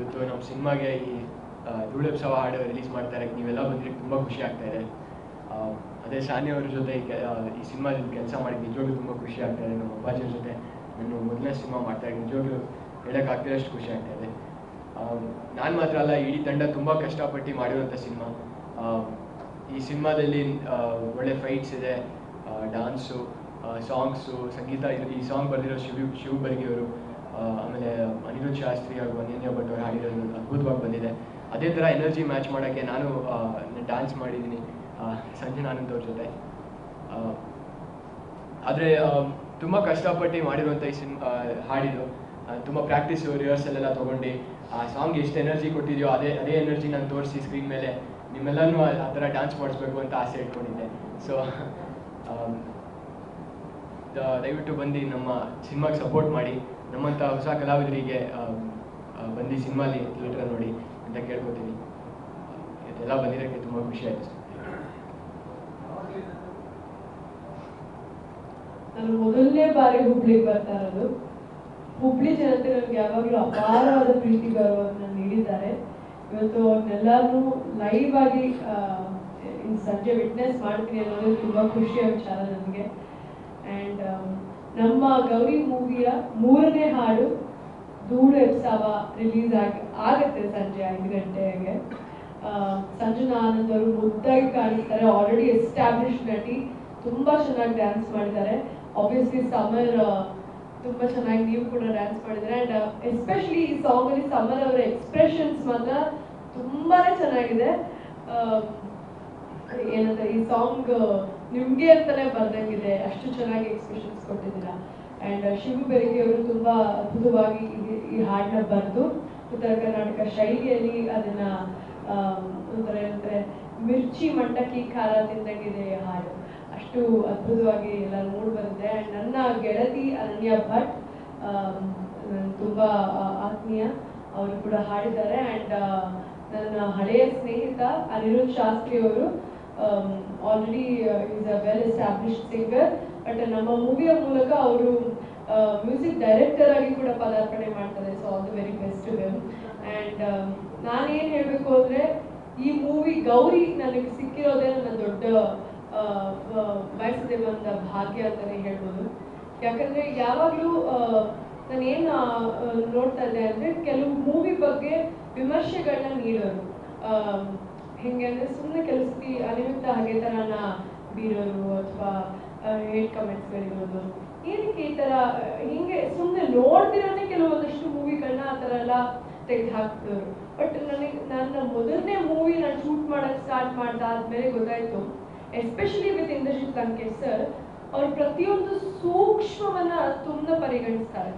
ಇವತ್ತು ನಮ್ಮ ಸಿನಿಮಾಗೆ ಈ ಧೂಳೆಪ್ಸವ ಹಾಡು ರಿಲೀಸ್ ಮಾಡ್ತಾರೆ. ನೀವೆಲ್ಲ ಬಂದ್ರೆ ತುಂಬ ಖುಷಿ ಆಗ್ತಾ ಇದೆ. ಅದೇ ಸಾನಿ ಅವ್ರ ಜೊತೆ ಈ ಸಿನಿಮಾದಲ್ಲಿ ಕೆಲಸ ಮಾಡಿ ನಿಜವಾಗ್ಲೂ ತುಂಬ ಖುಷಿ ಆಗ್ತಾ ಇದೆ. ನಮ್ಮ ಅಪ್ಪಾಜಿ ಜೊತೆ ನಾನು ಮೊದಲನೇ ಸಿನಿಮಾ ಮಾಡ್ತಾ ಇದ್ದೀನಿ. ನಿಜವಾಗ್ಲೂ ಹೇಳೋಕ್ಕಾಗ್ತಿರೋಷ್ಟು ಖುಷಿ ಆಗ್ತಾ ಇದೆ. ನಾನು ಮಾತ್ರ ಅಲ್ಲ, ಇಡೀ ತಂಡ ತುಂಬ ಕಷ್ಟಪಟ್ಟು ಮಾಡಿರುವಂಥ ಸಿನಿಮಾ. ಈ ಸಿನಿಮಾದಲ್ಲಿ ಒಳ್ಳೆ ಫೈಟ್ಸ್ ಇದೆ ಡಾನ್ಸು ಸಾಂಗ್ಸು ಸಂಗೀತ, ಈ ಸಾಂಗ್ ಬರೆದಿರೋ ಶಿವ ಶಿವ ಬರ್ಗಿಯವರು ಆಮೇಲೆ ಅನಿರುದ್ ಶಾಸ್ತ್ರಿ ಹಾಗೂ ಅನನ್ಯ ಭಟ್ ಅವರು ಹಾಡಿರೋದು ಅದ್ಭುತವಾಗಿ ಬಂದಿದೆ. ಅದೇ ಥರ ಎನರ್ಜಿ ಮ್ಯಾಚ್ ಮಾಡೋಕ್ಕೆ ನಾನು ಡ್ಯಾನ್ಸ್ ಮಾಡಿದ್ದೀನಿ. ಸಂಜೆ ಆನಂದ್ ಅವ್ರ ಜೊತೆ ಆದರೆ ತುಂಬ ಕಷ್ಟಪಟ್ಟು ಮಾಡಿರುವಂಥ ಈ ಸಿನ್ ಹಾಡಿದ್ದು ತುಂಬ ಪ್ರಾಕ್ಟೀಸು ರಿಹರ್ಸಲ್ ಎಲ್ಲ ತೊಗೊಂಡು, ಆ ಸಾಂಗ್ ಎಷ್ಟು ಎನರ್ಜಿ ಕೊಟ್ಟಿದೆಯೋ ಅದೇ ಅದೇ ಎನರ್ಜಿ ನಾನು ತೋರಿಸಿ ಸ್ಕ್ರೀನ್ ಮೇಲೆ ನಿಮ್ಮೆಲ್ಲನೂ ಆ ಥರ ಡ್ಯಾನ್ಸ್ ಮಾಡಿಸ್ಬೇಕು ಅಂತ ಆಸೆ ಇಟ್ಕೊಂಡಿದ್ದೆ. ಸೊ ದಯವಿಟ್ಟು ಬಂದು ನಮ್ಮ ಸಿನಿಮಾಗೆ ಸಪೋರ್ಟ್ ಮಾಡಿ. ನಮ್ಮಂಥ ಹೊಸ ಕಲಾವಿದರಿಗೆ ಬಂದು ಸಿನಿಮಾಲಿ ಥಿಯೇಟ್ರ ನೋಡಿ ಅಂತ ಕೇಳ್ಕೊತೀನಿ. ಇದೆಲ್ಲ ಬಂದಿರೋಕ್ಕೆ ತುಂಬ ಖುಷಿ ಆಯಿತು. ಸರ್ ನಾನು ಮೊದಲನೇ ಬಾರಿ ಹುಬ್ಳಿಗೆ ಬರ್ತಾ ಇರೋದು. ಹುಬ್ಳಿ ಜನತೆ ನನಗೆ ಯಾವಾಗಲೂ ಅಪಾರವಾದ ಪ್ರೀತಿ ಗೌರವವನ್ನು ನೀಡಿದ್ದಾರೆ. ಇವತ್ತು ಅವ್ರನ್ನೆಲ್ಲರೂ ಲೈವ್ ಆಗಿ ಸಂಜೆ ವಿಟ್ನೆಸ್ ಮಾಡ್ತೀನಿ ಅನ್ನೋದು ತುಂಬಾ ಖುಷಿಯ ವಿಚಾರ ನನಗೆ. ಆ್ಯಂಡ್ ನಮ್ಮ ಗೌರಿ ಮೂವಿಯ ಮೂರನೇ ಹಾಡು ಧೂಳು ಎಪ್ಸಾವ ರಿಲೀಸ್ ಆಗಿ, ಆಗತ್ತೆ ಸಂಜೆ ಐದು ಗಂಟೆಗೆ. ಸಂಜನಾ ಆನಂದ್ ಅವರು ಮುದ್ದಾಗಿ ಕಾಣಿಸ್ತಾರೆ. ಆಲ್ರೆಡಿ ಎಸ್ಟಾಬ್ಲಿಷ್ ನಟಿ. ತುಂಬಾ ಚೆನ್ನಾಗಿ ಡ್ಯಾನ್ಸ್ ಮಾಡಿದ್ದಾರೆ. ಆಬ್ವಿಯಸ್ಲಿ ಸಮರ್ ತುಂಬಾ ಚೆನ್ನಾಗಿ ನೀವು ಕೂಡ ಡ್ಯಾನ್ಸ್ ಮಾಡಿದ್ದಾರೆ. ಅಂಡ್ ಎಸ್ಪೆಷಲಿ ಈ ಸಾಂಗ್ ಅಲ್ಲಿ ಸಮರ್ ಅವರ ಎಕ್ಸ್ಪ್ರೆಷನ್ಸ್ ಮಾತ್ರ ತುಂಬಾನೇ ಚೆನ್ನಾಗಿದೆ. ಏನಂತ ಈ ಸಾಂಗ್ ನಿಮ್ಗೆ ಅಂತಾನೆ ಬರ್ದಂಗಿದೆ. ಚೆನ್ನಾಗಿ ಎಕ್ಸ್ಪ್ರೆಷನ್ಸ್ ಕೊಟ್ಟಿದ್ದೀರಾ. ಅಂಡ್ ಶಿವು ಬೆರಗಿ ಅವರು ತುಂಬಾ ಅದ್ಭುತವಾಗಿ ಈ- ಹಾಡನ್ನ ಬರೆದು, ಉತ್ತರ ಕರ್ನಾಟಕ ಶೈಲಿಯಲ್ಲಿ ಅದನ್ನ ಒಂಥರ ಏನಂದರೆ ಮಿರ್ಚಿ ಮಂಡಕ್ಕಿ ಖಾರ ತಿಂದಂಗಿದೆ ಹಾಡು. ಅಷ್ಟು ಅದ್ಭುತವಾಗಿ ಎಲ್ಲ ಮೂಡ್ ಬಂದಿದೆ ಅಂಡ್ ನನ್ನ ಗೆಳತಿ ಅನನ್ಯ ಭಟ್ ತುಂಬ ಆತ್ಮೀಯ, ಅವರು ಕೂಡ ಹಾಡಿದ್ದಾರೆ. ಅಂಡ್ ನನ್ನ ಹಳೆಯ ಸ್ನೇಹಿತ ಅನಿರುದ್ಧ್ ಶಾಸ್ತ್ರಿ ಅವರು already is a well established singer but ನಮ್ಮ ಮೂವಿಯ ಮೂಲಕ ಅವರು ಮ್ಯೂಸಿಕ್ ಡೈರೆಕ್ಟರ್ ಆಗಿ ಕೂಡ ಪದಾರ್ಪಣೆ ಮಾಡ್ತಾರೆ. So all the very best well and ನಾನೇನು ಹೇಳಬೇಕು ಅಂದರೆ, ಈ ಮೂವಿ ಗೌರಿ ನನಗೆ ಸಿಕ್ಕಿರೋದೇ ನನ್ನ ದೊಡ್ಡ ಬಯಸದೆ ಬಂದ ಭಾಗ್ಯ ಅಂತಲೇ ಹೇಳ್ಬೋದು. ಯಾಕಂದ್ರೆ ಯಾವಾಗಲೂ ನಾನು ಏನು ನೋಡ್ತಾ ಇದ್ದೆ ಅಂದ್ರೆ ಕೆಲವು ಮೂವಿ ಬಗ್ಗೆ ವಿಮರ್ಶೆಗಳನ್ನ ನೀಡೋರು. ಹೆಂಗೆ ಅಂದ್ರೆ ಸುಮ್ಮನೆ ಕೆಲಸಕ್ಕೆ ಅನಿಮಿತ್ತ ಹಾಗೆ ತರನ ಬೀರೋರು ಅಥವಾ ಹೇಟ್ ಕಮೆಂಟ್ಸ್ಗಳಿರೋದು ಏನಕ್ಕೆ ಈ ಆ, ಹಿಂಗೆ ಸುಮ್ಮನೆ ನೋಡ್ತಿರೋನೇ ಕೆಲವೊಂದಷ್ಟು ಮೂವಿಗಳನ್ನ ಆ ಥರ ಎಲ್ಲ ತೆಗೆದು ಹಾಕ್ತಿದ್ರು ಬಟ್ ನನಗೆ ನನ್ನ ಮೊದಲನೇ ಮೂವಿ ನಾನು ಶೂಟ್ ಮಾಡೋಕ್ಕೆ ಸ್ಟಾರ್ಟ್ ಮಾಡ್ದಾದ್ಮೇಲೆ ಗೊತ್ತಾಯ್ತು. Especially with Indrajit Lankesh sir ಅವ್ರು ಪ್ರತಿಯೊಂದು ಸೂಕ್ಷ್ಮವನ್ನ ತುಂಬ ಪರಿಗಣಿಸ್ತಾರೆ.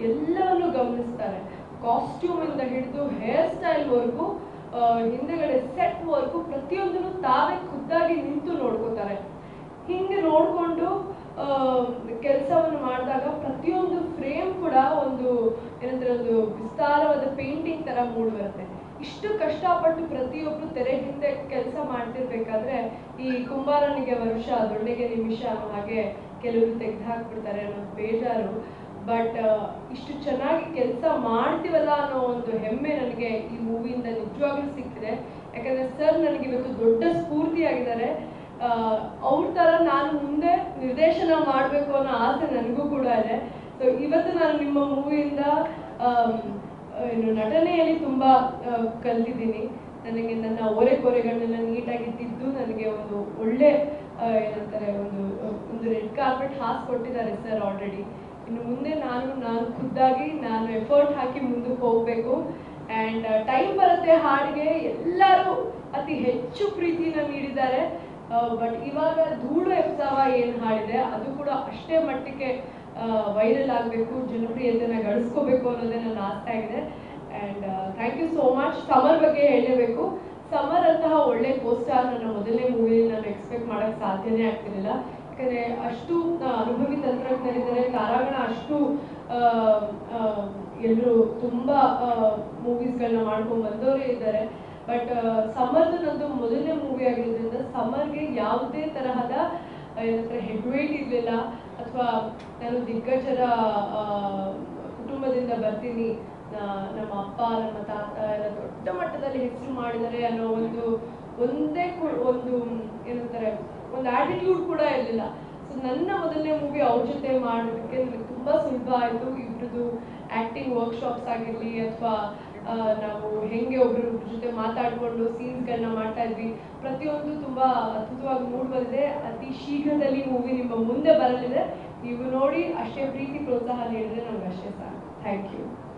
ಎಲ್ಲವನ್ನು ಗಮನಿಸ್ತಾರೆ. ಕಾಸ್ಟ್ಯೂಮ್ ಇಂದ ಹಿಡಿದು ಹೇರ್ ಸ್ಟೈಲ್ ವರ್ಗು ಹಿಂದೆಗಡೆ ಸೆಟ್ ಪ್ರತಿಯೊಂದನ್ನು ತಾವೇ ಖುದ್ದಾಗಿ ನಿಂತು ನೋಡ್ಕೋತಾರೆ. ಹಿಂಗೆ ನೋಡ್ಕೊಂಡು ಕೆಲಸವನ್ನು ಮಾಡಿದಾಗ ಪ್ರತಿಯೊಂದು ಫ್ರೇಮ್ ಕೂಡ ಒಂದು ಏನಂದ್ರೆ ಒಂದು ವಿಸ್ತಾರವಾದ ಪೇಂಟಿಂಗ್ ತರ ಮೂಡ್ ಬರುತ್ತೆ. ಇಷ್ಟು ಕಷ್ಟಪಟ್ಟು ಪ್ರತಿಯೊಬ್ರು ತೆರೆ ಹಿಂದೆ ಕೆಲಸ ಮಾಡ್ತಿರ್ಬೇಕಾದ್ರೆ ಈ ಕುಂಬಾರನಿಗೆ ವರ್ಷ ದೊಣ್ಣೆಗೆ ನಿಮಿಷ ಹಾಗೆ ಕೆಲವರು ತೆಗೆದು ಹಾಕ್ಬಿಡ್ತಾರೆ ಅನ್ನೋದು ಬೇಜಾರು. ಬಟ್ ಇಷ್ಟು ಚೆನ್ನಾಗಿ ಕೆಲಸ ಮಾಡ್ತೀವಲ್ಲ ಅನ್ನೋ ಒಂದು ಹೆಮ್ಮೆ ನನಗೆ ಈ ಮೂವಿಯಿಂದ ನಿಜವಾಗ್ಲೂ ಸಿಕ್ಕಿದೆ. ಯಾಕಂದ್ರೆ ಸರ್ ನನಗೆ ಇವತ್ತು ದೊಡ್ಡ ಸ್ಫೂರ್ತಿಯಾಗಿದ್ದಾರೆ. ಅವ್ರ ಥರ ನಾನು ಮುಂದೆ ನಿರ್ದೇಶನ ಮಾಡಬೇಕು ಅನ್ನೋ ಆಸೆ ನನಗೂ ಕೂಡ ಇದೆ. ಸೊ ಇವತ್ತು ನಾನು ನಿಮ್ಮ ಮೂವಿಯಿಂದ ಏನು ನಟನೆಯಲ್ಲಿ ತುಂಬಾ ಕಲ್ತಿದ್ದೀನಿ. ನನಗೆ ನನ್ನ ಓರೆ ಕೊರೆಗಳನ್ನೆಲ್ಲ ನೀಟಾಗಿ ತಿದ್ದು ನನಗೆ ಒಂದು ಒಳ್ಳೆ ಏನಂತಾರೆ, ಒಂದು ಒಂದು ರೆಡ್ ಕಾರ್ಪೆಟ್ ಹಾಸ್ಕೊಟ್ಟಿದ್ದಾರೆ ಸರ್ ಆಲ್ರೆಡಿ. ಇನ್ನು ಮುಂದೆ ನಾನು ನಾನು ಖುದ್ದಾಗಿ ನಾನು ಎಫರ್ಟ್ ಹಾಕಿ ಮುಂದಕ್ಕೆ ಹೋಗಬೇಕು. ಆ್ಯಂಡ್ ಟೈಮ್ ಬರುತ್ತೆ ಹಾಡಿಗೆ. ಎಲ್ಲರೂ ಅತಿ ಹೆಚ್ಚು ಪ್ರೀತಿನ ನೀಡಿದ್ದಾರೆ. ಬಟ್ ಇವಾಗ ಧೂಳು ಎಫ್ಸಾವ ಏನು ಹಾಡಿದೆ ಅದು ಕೂಡ ಅಷ್ಟೇ ಮಟ್ಟಿಗೆ ವೈರಲ್ ಆಗಬೇಕು ಜನಪ್ರಿಯತೆನ ಗಳಿಸ್ಕೋಬೇಕು ಅನ್ನೋದೇ ನನ್ನ ಆಸೆ ಆಗಿದೆ. And thank you so much Samar ಬಗ್ಗೆ ಹೇಳಲೇಬೇಕು ಸಮರ್ ಅಂತಹ ಒಳ್ಳೆ ಪೋಸ್ಟಾರ್ ನನ್ನ ಮೊದಲನೇ ಮೂವಿಲಿ ನಾನು ಎಕ್ಸ್ಪೆಕ್ಟ್ ಮಾಡೋಕ್ಕೆ ಸಾಧ್ಯನೇ ಆಗ್ತಿರಲಿಲ್ಲ. ಯಾಕಂದರೆ ಅಷ್ಟು ಅನುಭವಿ ತಂತ್ರಜ್ಞರಿದ್ದಾರೆ. ತಾರಾಗಣ ಅಷ್ಟು ಎಲ್ಲರೂ ತುಂಬ ಮೂವೀಸ್ಗಳನ್ನ ಮಾಡ್ಕೊಂಡು ಬಂದವರೇ ಇದ್ದಾರೆ. ಬಟ್ ಸಮರ್ದು ನಂದು ಮೊದಲನೇ ಸಮರ್ಗೆ ಯಾವುದೇ ತರಹದ ಏನಂದ್ರೆ ಏನಂತಾರೆ ಹೆಡ್ ವೇಟ್ ಇರಲಿಲ್ಲ ಅಥವಾ ನಾನು ದಿಗ್ಗಜರ ಕುಟುಂಬದಿಂದ ಬರ್ತೀನಿ ನಮ್ಮ ಅಪ್ಪ, ನಮ್ಮ ತಾತ ಎಲ್ಲ ದೊಡ್ಡ ಮಟ್ಟದಲ್ಲಿ ಹೆಸರು ಮಾಡಿದರೆ ಅನ್ನೋ ಒಂದು, ಒಂದೇ ಒಂದು ಏನಂತಾರೆ, ಒಂದು ಆಟಿಟ್ಯೂಡ್ ಕೂಡ ಇರಲಿಲ್ಲ. ಸೊ ನನ್ನ ಮೊದಲನೇ ಮೂವಿ ಅವ್ರ ಜೊತೆ ಮಾಡೋದಕ್ಕೆ ನನಗೆ ತುಂಬಾ ಸುಲಭ ಆಯಿತು. ಇಬ್ರದ್ದು ಆಕ್ಟಿಂಗ್ ವರ್ಕ್ಶಾಪ್ಸ್ ಆಗಿರಲಿ ಅಥವಾ ನಾವು ಹೆಂಗೆ ಒಬ್ರ ಜೊತೆ ಮಾತಾಡಿಕೊಂಡು ಸೀನ್ಸ್ಗಳನ್ನ ಮಾಡ್ತಾ ಇದ್ವಿ. ಪ್ರತಿಯೊಂದು ತುಂಬಾ ಅದ್ಭುತವಾಗಿ ಮೂಡ್ ಬಂದಿದೆ. ಅತಿ ಶೀಘ್ರದಲ್ಲಿ ಮೂವಿ ನಿಮ್ಮ ಮುಂದೆ ಬರಲಿದೆ. ನೀವು ನೋಡಿ ಅಷ್ಟೇ ಪ್ರೀತಿ ಪ್ರೋತ್ಸಾಹ ನೀಡಿದ್ರೆ ನಮ್ಗೆ ಅಷ್ಟೇ ಸಾಕು. Thank you